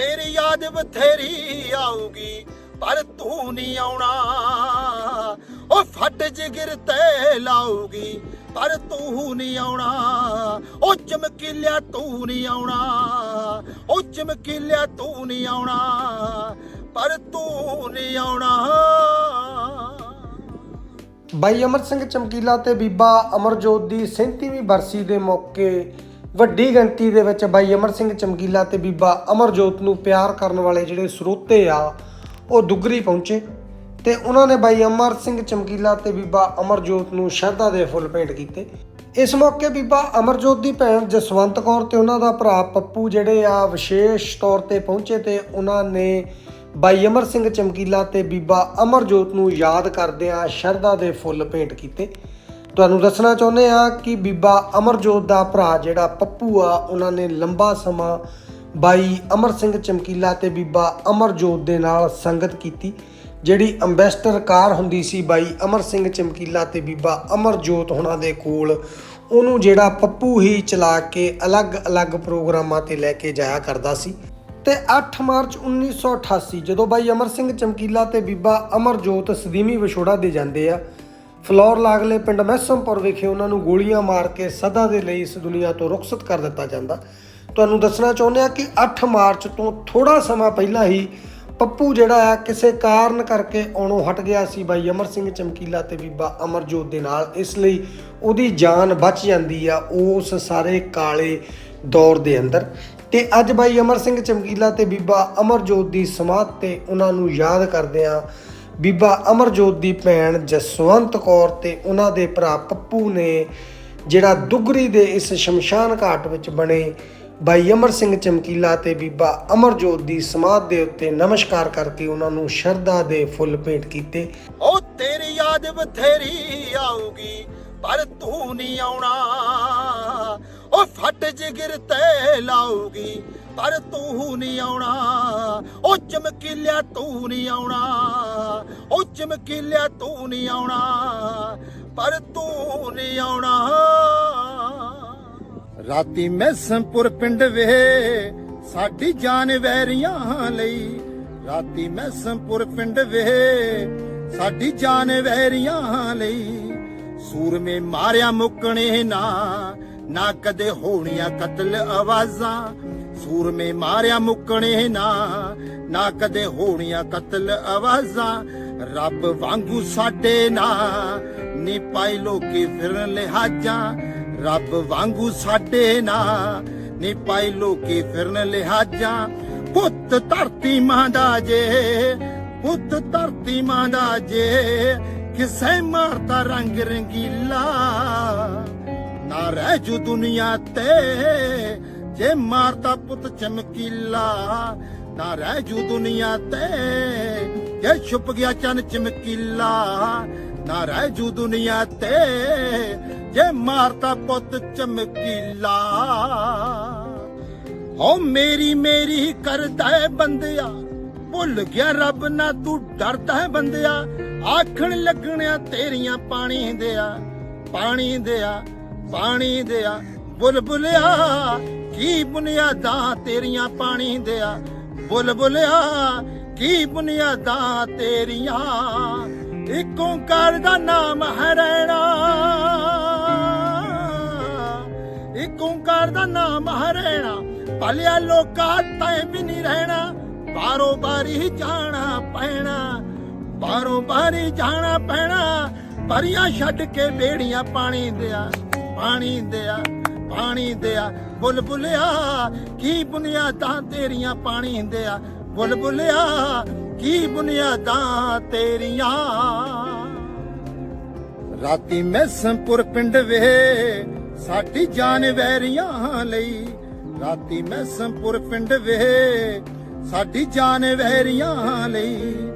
ਤੇਰੀ ਯਾਦ ਬਥੇਰੀ ਆਊਗੀ, ਪਰ ਤੂੰ ਨਹੀਂ ਆਉਣਾ। ਉਹ ਫੱਟ ਜਿਗਰ ਤੇ ਲਾਊਗੀ, ਪਰ ਤੂੰ ਨਹੀਂ ਆਉਣਾ। ਉਹ ਚਮਕੀਲਿਆ ਤੂੰ ਨਹੀਂ ਆਉਣਾ। ਉਹ ਚਮਕੀਲਿਆ ਤੂੰ ਨਹੀਂ ਆਉਣਾ, ਪਰ ਤੂੰ ਨਹੀਂ ਆਉਣਾ। ਬਾਈ ਅਮਰ ਸਿੰਘ ਚਮਕੀਲਾ ਤੇ ਬੀਬਾ ਅਮਰਜੋਤ ਦੀ 37ਵੀਂ ਬਰਸੀ ਦੇ ਮੌਕੇ ਵੱਡੀ ਗਿਣਤੀ ਦੇ ਵਿੱਚ ਬਾਈ ਅਮਰ ਸਿੰਘ ਚਮਕੀਲਾ ਤੇ ਬੀਬਾ ਅਮਰਜੋਤ ਨੂੰ ਪਿਆਰ ਕਰਨ ਵਾਲੇ ਜਿਹੜੇ ਸਰੋਤੇ ਆ, ਉਹ ਦੁੱਗਰੀ ਪਹੁੰਚੇ ਤੇ ਉਹਨਾਂ ਨੇ ਬਾਈ ਅਮਰ ਸਿੰਘ ਚਮਕੀਲਾ ਤੇ ਬੀਬਾ ਅਮਰਜੋਤ ਨੂੰ ਸ਼ਰਧਾ ਦੇ ਫੁੱਲ ਭੇਂਟ ਕੀਤੇ। ਇਸ ਮੌਕੇ ਬੀਬਾ ਅਮਰਜੋਤ ਦੀ ਭੈਣ ਜਸਵੰਤ ਕੌਰ ਤੇ ਉਹਨਾਂ ਦਾ ਭਰਾ ਪੱਪੂ ਜਿਹੜੇ ਆ, ਵਿਸ਼ੇਸ਼ ਤੌਰ ਤੇ ਪਹੁੰਚੇ ਤੇ ਉਹਨਾਂ ਨੇ ਬਾਈ ਅਮਰ ਸਿੰਘ ਚਮਕੀਲਾ ਤੇ ਬੀਬਾ ਅਮਰਜੋਤ ਨੂੰ ਯਾਦ ਕਰਦਿਆਂ ਸ਼ਰਧਾ ਦੇ ਫੁੱਲ ਭੇਂਟ ਕੀਤੇ। ਤੁਹਾਨੂੰ ਦੱਸਣਾ ਚਾਹੁੰਦੇ ਆ ਕਿ ਬੀਬਾ ਅਮਰਜੋਤ ਦਾ ਭਰਾ ਜਿਹੜਾ ਪੱਪੂ ਆ, ਉਹਨਾਂ ਨੇ ਲੰਬਾ ਸਮਾਂ ਬਾਈ ਅਮਰ ਸਿੰਘ ਚਮਕੀਲਾ ਤੇ ਬੀਬਾ ਅਮਰਜੋਤ ਦੇ ਨਾਲ ਸੰਗਤ ਕੀਤੀ, ਜਿਹੜੀ ਅੰਬੈਸਡਰ ਕਾਰ ਹੁੰਦੀ ਸੀ ਬਾਈ ਅਮਰ ਸਿੰਘ ਚਮਕੀਲਾ ਤੇ ਬੀਬਾ ਅਮਰਜੋਤ ਹੁਣਾਂ ਦੇ ਕੋਲ, ਉਹਨੂੰ ਜਿਹੜਾ ਪੱਪੂ ਹੀ ਚਲਾ ਕੇ ਅਲੱਗ-ਅਲੱਗ ਪ੍ਰੋਗਰਾਮਾਂ ਤੇ ਲੈ ਕੇ ਜਾਇਆ ਕਰਦਾ ਸੀ। ਤੇ 8 ਮਾਰਚ 1988 ਜਦੋਂ ਬਾਈ ਅਮਰ ਸਿੰਘ ਚਮਕੀਲਾ ਤੇ ਬੀਬਾ ਅਮਰਜੋਤ ਸਦੀਮੀ ਵਿਛੋੜਾ ਦੇ ਜਾਂਦੇ ਆ ਫਲੋਰ ਲਾਗਲੇ ਪਿੰਡ ਮਹਿਸਮਪੁਰ ਵਿਖੇ ਉਹਨਾਂ ਨੂੰ ਗੋਲੀਆਂ ਮਾਰ ਕੇ ਸਦਾ ਦੇ ਲਈ ਇਸ ਦੁਨੀਆ ਤੋਂ ਰੁਖਸਤ ਕਰ ਦਿੱਤਾ ਜਾਂਦਾ। ਤੁਹਾਨੂੰ ਦੱਸਣਾ ਚਾਹੁੰਦੇ ਆ ਕਿ 8 ਮਾਰਚ ਤੋਂ ਥੋੜਾ ਸਮਾਂ ਪਹਿਲਾਂ ਹੀ ਪੱਪੂ ਜਿਹੜਾ ਆ ਕਿਸੇ ਕਾਰਨ ਕਰਕੇ ਆਉਣੋਂ ਹਟ ਗਿਆ ਸੀ। ਬਾਈ ਅਮਰ ਸਿੰਘ ਚਮਕੀਲਾ ਤੇ ਬੀਬਾ ਅਮਰਜੋਤ ਦੇ ਨਾਲ ਇਸ ਲਈ ਉਹਦੀ ਜਾਨ ਬਚ ਜਾਂਦੀ ਆ ਉਸ ਸਾਰੇ ਕਾਲੇ ਦੌਰ ਦੇ ਅੰਦਰ। ਤੇ ਅੱਜ ਬਾਈ ਅਮਰ ਸਿੰਘ ਚਮਕੀਲਾ ਤੇ ਬੀਬਾ ਅਮਰਜੋਤ ਦੀ ਸਮਾਧ ਤੇ ਉਹਨਾਂ ਨੂੰ ਯਾਦ ਕਰਦੇ ਆ ਬੀਬਾ ਅਮਰਜੋਤ ਦੀ ਭੈਣ ਜਸਵੰਤ ਕੌਰ ਤੇ ਉਹਨਾਂ ਦੇ ਭਰਾ ਪੱਪੂ ਨੇ ਜਿਹੜਾ ਦੁਗਰੀ ਦੇ ਇਸ ਸ਼ਮਸ਼ਾਨ ਘਾਟ ਵਿੱਚ ਬਣੇ ਬਾਈ ਅਮਰ ਸਿੰਘ ਚਮਕੀਲਾ ਤੇ ਬੀਬਾ ਅਮਰਜੋਤ ਦੀ ਸਮਾਧ ਦੇ ਉੱਤੇ ਨਮਸਕਾਰ ਕਰਕੇ ਉਹਨਾਂ ਨੂੰ ਸ਼ਰਧਾ ਦੇ ਫੁੱਲ ਭੇਟ ਕੀਤੇ। ਉਹ ਤੇਰੀ ਯਾਦ ਬਥੇਰੀ ਆਊਗੀ, ਪਰ ਤੂੰ ਨਹੀਂ ਆਉਣਾ। ਉਹ ਫਟ ਜਿਗਰ ਤੇ ਲਾਊਗੀ ਪਰ ਤੂੰ ਨਹੀਂ ਆਉਣਾ। ਉਹ ਚਮਕੀਲਿਆ ਤੂੰ ਨਹੀਂ ਆਉਣਾ। ਉਹ ਚਮਕੀਲਿਆ ਤੂੰ ਨਹੀਂ ਆਉਣਾ। ਪਰ ਤੂੰ ਨਹੀਂ ਆਉਣਾ। ਰਾਤੀ ਮੈਸਮਪੁਰ ਪਿੰਡ ਵੇ, ਸਾਡੀ ਜਾਨ ਵੈਰੀਆਂ ਲਈ। ਰਾਤੀ ਮੈਸਮਪੁਰ ਪਿੰਡ ਵੇ, ਸਾਡੀ ਜਾਨ ਵੈਰੀਆਂ ਲਈ। ਸੂਰਮੇ ਮਾਰਿਆ ਮੁੱਕਣੇ ਨਾ ਨਾ ਕਦੇ ਹੋਣੀਆਂ ਕਤਲ ਆਵਾਜ਼ਾਂ। ਸੂਰਮੇ ਮਾਰਿਆ ਮੁੱਕਣੇ ਨਾ ਨਾ ਕਦੇ ਹੋਣੀਆਂ ਕਤਲ ਆਵਾਜ਼ਾਂ, ਰੱਬ ਵਾਂਗੂ ਸਾਡੇ ਨਾ। ਨੀ ਪਾਈ ਲੋਕੀ ਫਿਰਨ ਲਿਹਾਜ਼ਾਂ, ਰੱਬ ਵਾਂਗੂ ਸਾਡੇ ਨਾ। ਨੀ ਪਾਈ ਲੋਕੀ ਫਿਰਨ ਲਿਹਾਜ਼ਾਂ, ਪੁੱਤ ਧਰਤੀ ਮਾਂ ਦਾ ਜੇ, ਪੁੱਤ ਧਰਤੀ ਮਾਂ ਦਾ ਜੇ, ਕਿਸੇ ਮਾਰਦਾ ਰੰਗ ਰੰਗੀਲਾ ਨਾ ਰਹਿ ਜੂ ਦੁਨੀਆ ਤੇ। ਜੇ ਮਾਰਤਾ ਪੁੱਤ ਚਮਕੀਲਾ ਨਾ ਰਹਿ ਜੂ ਦੁਨੀਆ ਤੇ। ਜੇ ਛੁਪ ਗਿਆ ਚੰਨ ਚਮਕੀਲਾ ਨਾ ਰਹਿ ਜੂ ਦੁਨੀਆ ਤੇ। ਜੇ ਮਾਰਤਾ ਪੁੱਤ ਚਮਕੀਲਾ ਓ ਮੇਰੀ ਮੇਰੀ ਕਰਦਾ ਹੈ ਬੰਦਿਆ। ਭੁੱਲ ਗਿਆ ਰੱਬ ਨਾ, ਤੂੰ ਡਰਦਾ ਹੈ ਬੰਦਿਆ। ਆਖਣ ਲੱਗਣਿਆ ਤੇਰੀਆਂ ਪਾਣੀ ਦਿਆ ਪਾਣੀ ਦਿਆ ਪਾਣੀ ਦਿਆ। ਬੁਲਬੁਲਿਆ ਕੀ ਬੁਨਿਆਦਾਂ ਤੇਰੀਆਂ ਪਾਣੀ ਦਿਆ? ਬੁਲਬੁਲਿਆ ਕੀ ਬੁਨਿਆਦਾਂ ਤੇਰੀਆਂ? ਇੱਕ ਓੰਕਾਰ ਦਾ ਨਾਮ ਹੈ ਰਹਿਣਾ। ਇੱਕ ਓੰਕਾਰ ਦਾ ਨਾਮ ਹਰੇਣਾ ਭਲਿਆ ਲੋਕਾਂ ਤੈ ਵੀ ਨਹੀਂ ਰਹਿਣਾ। ਬਾਰੋ ਬਾਰੀ ਜਾਣਾ ਪੈਣਾ। ਬਾਰੋ ਬਾਰੀ ਜਾਣਾ ਪੈਣਾ। ਪਰੀਆਂ ਛੱਡ ਕੇ ਬੇੜੀਆਂ ਪਾਣੀ ਦਿਆ ਪਾਣੀ ਦਿਆ ਪਾਣੀ ਦਿਆ। ਬੁਲਬੁਲਿਆ ਕੀ ਬੁਨਿਆਦਾਂ ਤੇਰੀਆਂ ਪਾਣੀ ਦਿਆ? ਬੁਲਬੁਲਿਆ ਕੀ ਬੁਨਿਆਦਾਂ ਤੇਰੀਆਂ? ਰਾਤੀ ਮੈਸਮਪੁਰ ਪਿੰਡ ਵੇ, ਸਾਡੀ ਜਾਨ ਵੈਰੀਆਂ ਲਈ। ਰਾਤੀ ਮੈਸਮਪੁਰ ਪਿੰਡ ਵੇ, ਸਾਡੀ ਜਾਨ ਵੈਰੀਆਂ ਲਈ।